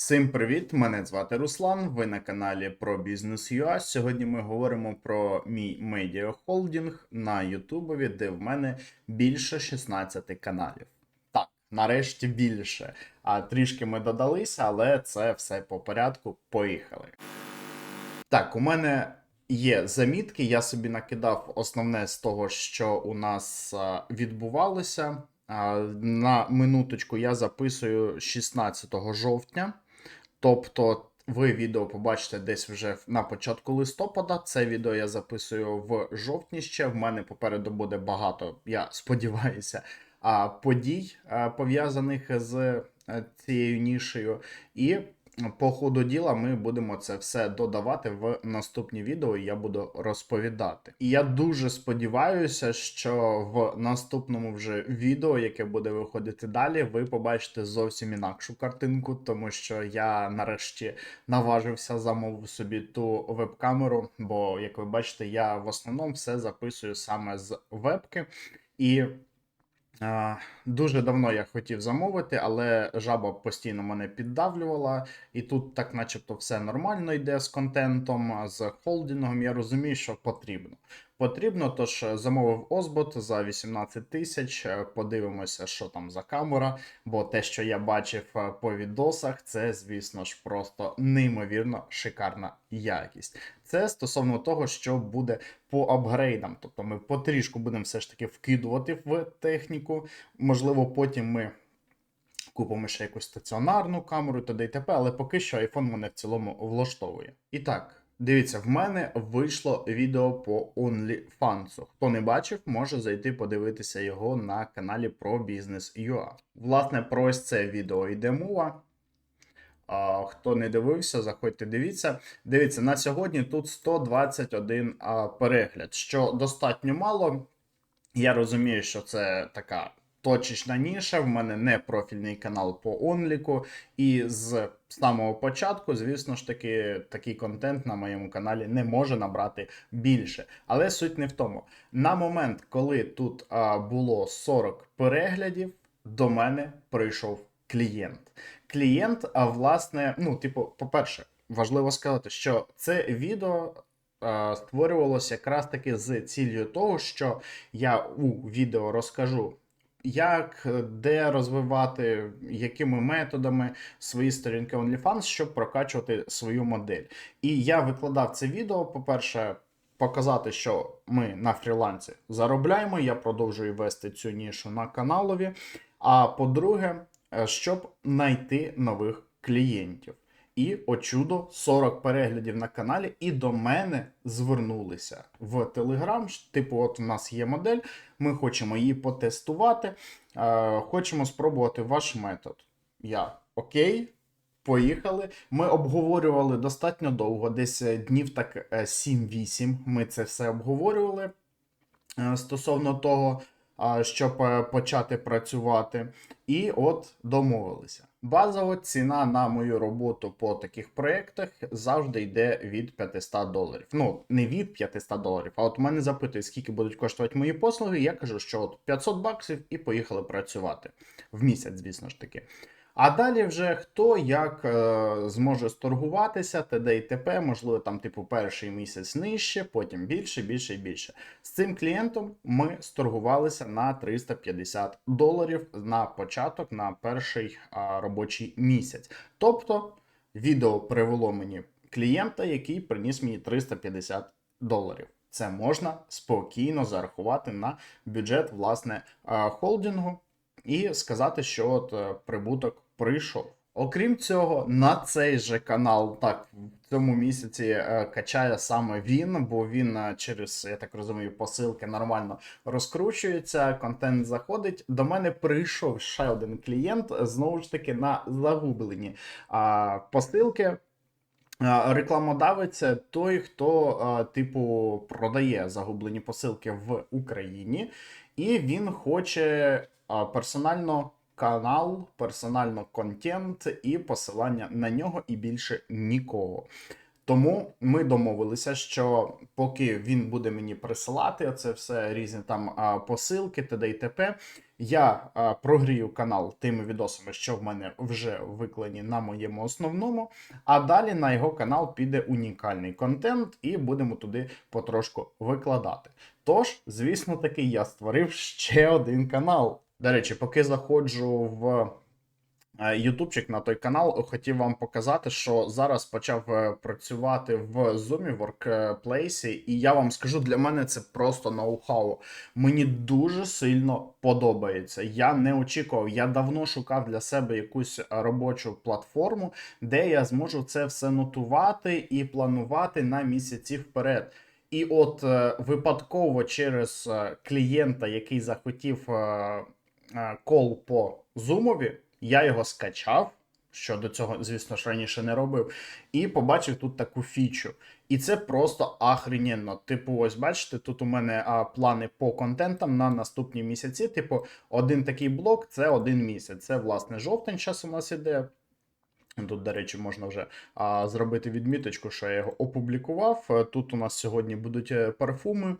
Всім привіт! Мене звати Руслан. Ви на каналі про бізнес UA. Сьогодні ми говоримо про мій медіахолдинг на Ютубові, де в мене більше 16 каналів. Так, нарешті більше. А трішки ми додалися, але це все по порядку. Поїхали. Так, у мене є замітки. Я собі накидав основне з того, що у нас відбувалося. На минуточку я записую 16 жовтня. Тобто, ви відео побачите десь вже на початку листопада. Це відео я записую в жовтні ще. В мене попереду буде багато, я сподіваюся, подій пов'язаних з е, цією нішею. І по ходу діла ми будемо це все додавати в наступні відео, і я буду розповідати. І я дуже сподіваюся, що в наступному вже відео, яке буде виходити далі, ви побачите зовсім інакшу картинку, тому що я нарешті наважився замовив собі ту веб-камеру. Бо, як ви бачите, я в основному все записую саме з вебки. І Дуже давно я хотів замовити, але жаба постійно мене піддавлювала, і тут так, начебто, все нормально йде з контентом, з холдингом. Я розумію, що потрібно. Потрібно, тож замовив Озбот за 18 тисяч. е, Подивимося, що там за камера. Бо те, що я бачив е, по відосах, це, звісно ж, просто неймовірно шикарна якість. Це стосовно того, що буде по апгрейдам. Тобто ми потрішку будемо все ж таки вкидувати в техніку. Можливо, потім ми купимо ще якусь стаціонарну камеру та й т.п., але поки що iPhone мене в цілому влаштовує. І так. Дивіться, в мене вийшло відео по OnlyFans. Хто не бачив, може зайти подивитися його на каналі про бізнес UA. Власне, про ось це відео йде мова. А, хто не дивився, заходьте, дивіться. Дивіться, на сьогодні тут 121 а, перегляд, що достатньо мало. Я розумію, що це така точечна ніша. В мене не профільний канал по онліку. І з самого початку, звісно ж таки, такий контент на моєму каналі не може набрати більше. Але суть не в тому. На момент, коли тут а, було 40 переглядів, до мене прийшов клієнт. Клієнт, а власне, ну, типу, по-перше, важливо сказати, що це відео створювалося якраз таки з ціллю того, що я у відео розкажу. Як, де розвивати, якими методами свої сторінки OnlyFans, щоб прокачувати свою модель. І я викладав це відео, по-перше, показати, що ми на фрілансі заробляємо. Я продовжую вести цю нішу на каналові. А по-друге, щоб знайти нових клієнтів. І о чудо 40 переглядів на каналі, і до мене звернулися в Телеграм. Типу, от у нас є модель, ми хочемо її потестувати, е, хочемо спробувати ваш метод. Я окей. Поїхали. Ми обговорювали достатньо довго, десь е, днів так е, 7-8. Ми це все обговорювали е, стосовно того, щоб е, почати працювати. І от домовилися. Базова ціна на мою роботу по таких проєктах завжди йде від 500 доларів. Ну, не від 500 доларів, а от мене запитують, скільки будуть коштувати мої послуги. Я кажу, що от 500 баксів і поїхали працювати в місяць, звісно ж таки. А далі вже хто як е, зможе сторгуватися, т.д. і т.п. Можливо, там, типу, перший місяць нижче, потім більше, більше і більше. З цим клієнтом ми сторгувалися на 350 доларів на початок, на перший а, робочий місяць. Тобто, відео привело мені клієнта, який приніс мені 350 доларів. Це можна спокійно зарахувати на бюджет власне а, холдингу і сказати, що от е, прибуток прийшов. Окрім цього, на цей же канал так в цьому місяці е, качає саме він, бо він е, через, я так розумію, посилки нормально розкручується, контент заходить. До мене прийшов ще один клієнт, знову ж таки, на загублені посилки. Рекламодавець той, хто, типу, продає загублені посилки в Україні, і він хоче персонально канал, персонально контент і посилання на нього, і більше нікого. Тому ми домовилися, що поки він буде мені присилати це все різні там посилки, т.д. і т.п., Я прогрію канал тими відосами, що в мене вже викладені на моєму основному. А далі на його канал піде унікальний контент, і будемо туди потрошку викладати. Тож, звісно таки, я створив ще один канал. До речі, поки заходжу в е, Ютубчик на той канал, хотів вам показати, що зараз почав е, працювати в Zoom Workplace, і я вам скажу, для мене це просто ноу-хау. Мені дуже сильно подобається. Я не очікував, я давно шукав для себе якусь робочу платформу, де я зможу це все нотувати і планувати на місяці вперед. І от е, випадково через е, клієнта, який захотів е, кол по зумові, я його скачав, що до цього, звісно ж, раніше не робив, і побачив тут таку фічу. І це просто ахрененно. Типу, ось бачите, тут у мене а, плани по контентам на наступні місяці. Типу, один такий блок це один місяць. Це, власне, жовтень час у нас іде. Тут, до речі, можна вже а, зробити відміточку, що я його опублікував. Е, Тут у нас сьогодні будуть е, парфуми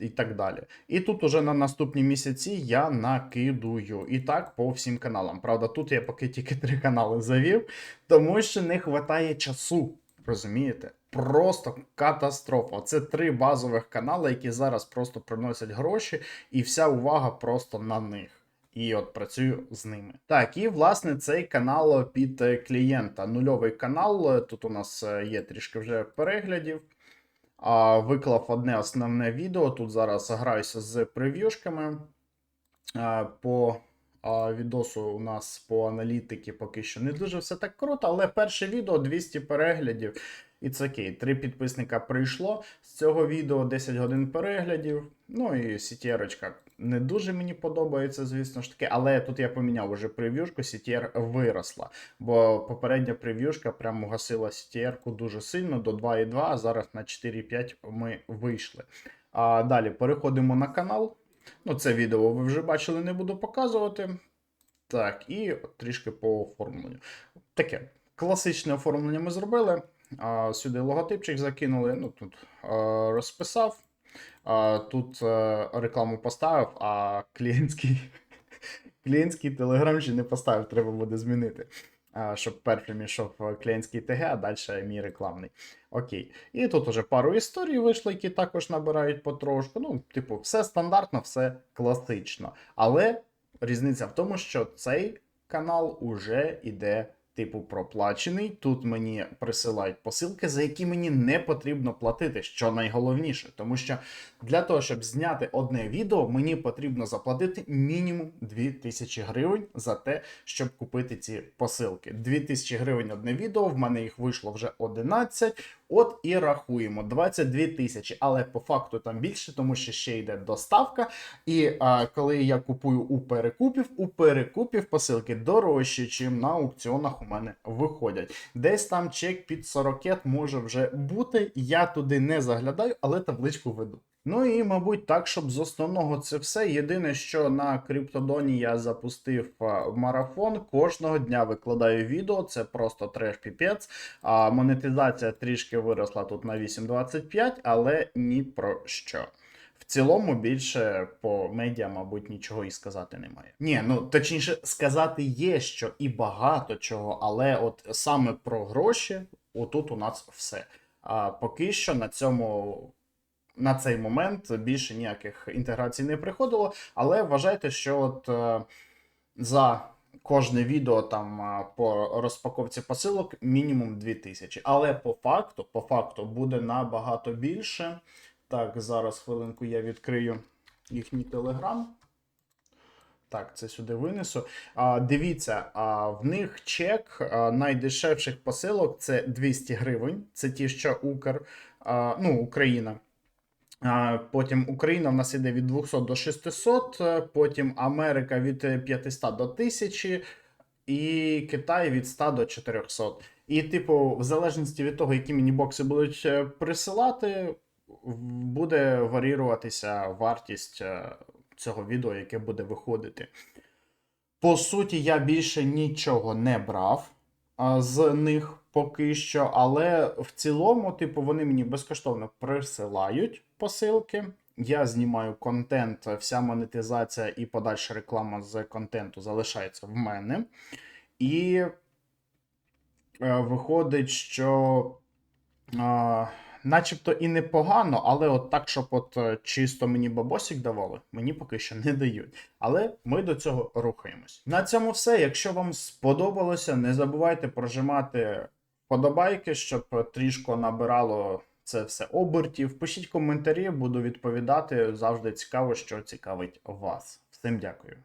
і так далі. І тут уже на наступні місяці я накидую. І так по всім каналам. Правда, тут я поки тільки три канали завів, тому що не вистачає часу. Розумієте? Просто катастрофа. Це три базових канали, які зараз просто приносять гроші, і вся увага просто на них. І от працюю з ними. Так, і власне цей канал під е, клієнта. Нульовий канал. Тут у нас е, є трішки вже переглядів. Виклав одне основне відео. Тут зараз граюся з прев'юшками. По відосу у нас по аналітики поки що не дуже все так круто, але перше відео 200 переглядів. І це окей. Три підписника прийшло. З цього відео 10 годин переглядів. Ну і CTR не дуже мені подобається, звісно ж таки, але тут я поміняв уже прев'юшку, CTR виросла. Бо попередня прев'юшка прямо гасила CTR-ку дуже сильно до 2,2, а зараз на 4,5 ми вийшли. А далі переходимо на канал. Ну, це відео ви вже бачили, не буду показувати. Так, і трішки по оформленню. Таке класичне оформлення ми зробили. А, Сюди логотипчик закинули. Ну, тут а, розписав. А, Тут а, рекламу поставив, а клієнтський, клієнтський телеграм ще не поставив, треба буде змінити. Щоб першим ішов клієнтський ТГ, а далі мій рекламний. Окей. І тут уже пару історій вийшло, які також набирають потрошку. Ну, типу, все стандартно, все класично. Але різниця в тому, що цей канал уже іде типу проплачений. Тут мені присилають посилки, за які мені не потрібно платити, що найголовніше, тому що для того, щоб зняти одне відео, мені потрібно заплатити мінімум 2000 гривень за те, щоб купити ці посилки. 2000 гривень одне відео, в мене їх вийшло вже 11. От і рахуємо 22 тисячі, але по факту там більше, тому що ще йде доставка. І а, коли я купую у перекупів, у перекупів посилки дорожчі, чим на аукціонах у мене виходять. Десь там чек під 40 може вже бути. Я туди не заглядаю, але табличку веду. Ну і, мабуть, так, щоб з основного це все. Єдине, що на Криптодоні я запустив марафон. Кожного дня викладаю відео, це просто треш піпець. А монетизація трішки виросла тут на 8.25, але ні про що. В цілому більше по медіа, мабуть, нічого і сказати немає. Ні, ну точніше, сказати є що і багато чого, але от саме про гроші, отут у нас все. А поки що на цьому. На цей момент більше ніяких інтеграцій не приходило, але вважайте, що от е, за кожне відео там е, по розпаковці посилок мінімум 2000. Але по факту, по факту буде набагато більше. Так, зараз хвилинку я відкрию їхній телеграм. Так, це сюди винесу. А, Дивіться, а, в них чек а, найдешевших посилок це 200 гривень. Це ті, що Укр, а, ну, Україна. Потім Україна в нас іде від 200 до 600, е, потім Америка від 500 до 1000, і Китай від 100 до 400. І, типу, в залежності від того, які мені бокси будуть е, присилати, буде варіруватися вартість е, цього відео, яке буде виходити. По суті, я більше нічого не брав з них поки що, але в цілому, типу, вони мені безкоштовно присилають посилки. я знімаю контент, вся монетизація і подальша реклама з контенту залишається в мене. І е, виходить, що е, начебто і непогано, але от так, щоб от е, чисто мені бабосик давали, мені поки що не дають. Але ми до цього рухаємось. На цьому все. Якщо вам сподобалося, не забувайте прожимати вподобайки, щоб трішки набирало це все обертів. Пишіть коментарі, буду відповідати. Завжди цікаво, що цікавить вас. Всім дякую.